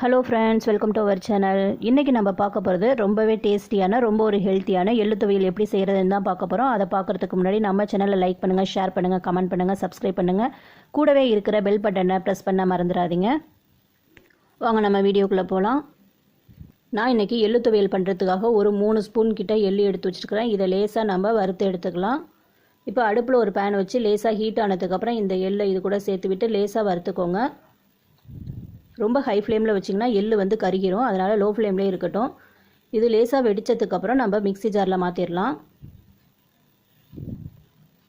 Hello friends welcome to our channel இன்றைக்கி நம்ம பார்க்க போகிறது ரொம்பவே டேஸ்டியான ரொம்ப ஒரு ஹெல்த்தியான எள்ளு துவையல் எப்படி செய்கிறதுன்னு தான் பார்க்க போகிறோம் அதை பார்க்குறதுக்கு முன்னாடி நம்ம சேனலை லைக் பண்ணுங்கள் ஷேர் பண்ணுங்கள் கமெண்ட் பண்ணுங்கள் சப்ஸ்கிரைப் பண்ணுங்கள் கூடவே இருக்கிற பெல் பட்டனை ப்ரெஸ் பண்ண மறந்துடாதீங்க. வாங்க நம்ம வீடியோக்குள்ளே போகலாம் நான் இன்றைக்கி எள்ளு துவையல் பண்ணுறதுக்காக ஒரு மூணு ஸ்பூன் கிட்ட எள்ளு எடுத்து வச்சுருக்கிறேன். இதை லேசாக நம்ம வறுத்து எடுத்துக்கலாம். இப்போ அடுப்பில் ஒரு பேன் வச்சு லேசாக ஹீட் ஆனதுக்கப்புறம் இந்த எள்ளை இது கூட சேர்த்து விட்டு லேசாக வறுத்துக்கோங்க. ரொம்ப ஹை ஃப்ளேமில் வச்சிங்கன்னா எள்ளு வந்து கருகிரும். அதனால் லோ ஃப்ளேம்லேயே இருக்கட்டும். இது லேசாக வெடித்ததுக்கப்புறம் நம்ம மிக்ஸி ஜாரில் மாற்றிடலாம்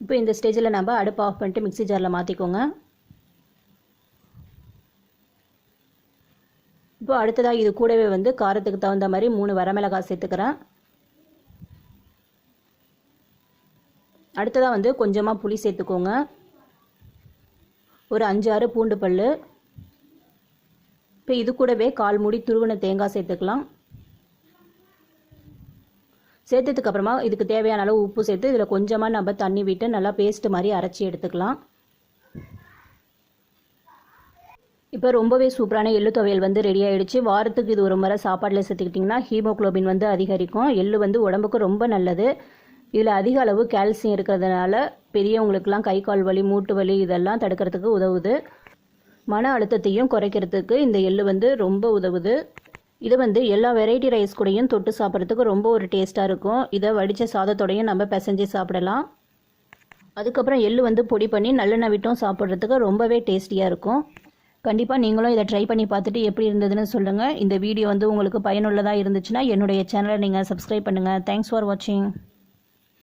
இப்போ இந்த ஸ்டேஜில் நம்ம அடுப்பு ஆஃப் பண்ணிட்டு மிக்ஸி ஜாரில் மாற்றிக்கோங்க இப்போ அடுத்ததாக இது கூடவே வந்து காரத்துக்கு தகுந்த மாதிரி மூணு வரமிளகாய் சேர்த்துக்கிறேன். அடுத்ததாக வந்து கொஞ்சமாக புளி சேர்த்துக்கோங்க. ஒரு அஞ்சாறு பூண்டு பல் இப்போ இது கூடவே கால் மூடி துருவன தேங்காய் சேர்த்துக்கலாம். சேர்த்ததுக்கு அப்புறமா இதுக்கு தேவையான அளவு உப்பு சேர்த்து இதில் கொஞ்சமாக நம்ம தண்ணி விட்டு நல்லா பேஸ்ட் மாதிரி அரைச்சி எடுத்துக்கலாம். இப்போ ரொம்பவே சூப்பரான எள்ளு துவையல் வந்து ரெடி ஆகிடுச்சு வாரத்துக்கு இது ஒரு முறை சாப்பாட்டில் சேர்த்துக்கிட்டிங்கன்னா ஹீமோக்ளோபின் வந்து அதிகரிக்கும். எள்ளு வந்து உடம்புக்கு ரொம்ப நல்லது. இதில் அதிக அளவு கால்சியம் இருக்கிறதுனால பெரியவங்களுக்கெல்லாம் கை கால் வலி மூட்டு வலி இதெல்லாம் தடுக்கிறதுக்கு உதவுது. மன அழுத்தத்தையும் குறைக்கிறதுக்கு இந்த எள்ளு வந்து ரொம்ப உதவுது. இது வந்து எல்லா வெரைட்டி ரைஸ் கூடையும் தொட்டு சாப்பிட்றதுக்கு ரொம்ப ஒரு டேஸ்ட்டாக இருக்கும். இதை வடித்த சாதத்தோடையும் நம்ம பிசைஞ்சு சாப்பிடலாம். அதுக்கப்புறம் எள்ளு வந்து பொடி பண்ணி நல்லெண்ணெய் விட்டும் சாப்பிட்றதுக்கு ரொம்பவே டேஸ்டியாக இருக்கும். கண்டிப்பாக நீங்களும் இதை ட்ரை பண்ணி பார்த்துட்டு எப்படி இருந்ததுன்னு சொல்லுங்கள் இந்த வீடியோ வந்து உங்களுக்கு பயனுள்ளதாக இருந்துச்சுன்னா என்னுடைய சேனலை நீங்கள் சப்ஸ்கிரைப் பண்ணுங்கள் தேங்க்ஸ் ஃபார் வாட்சிங்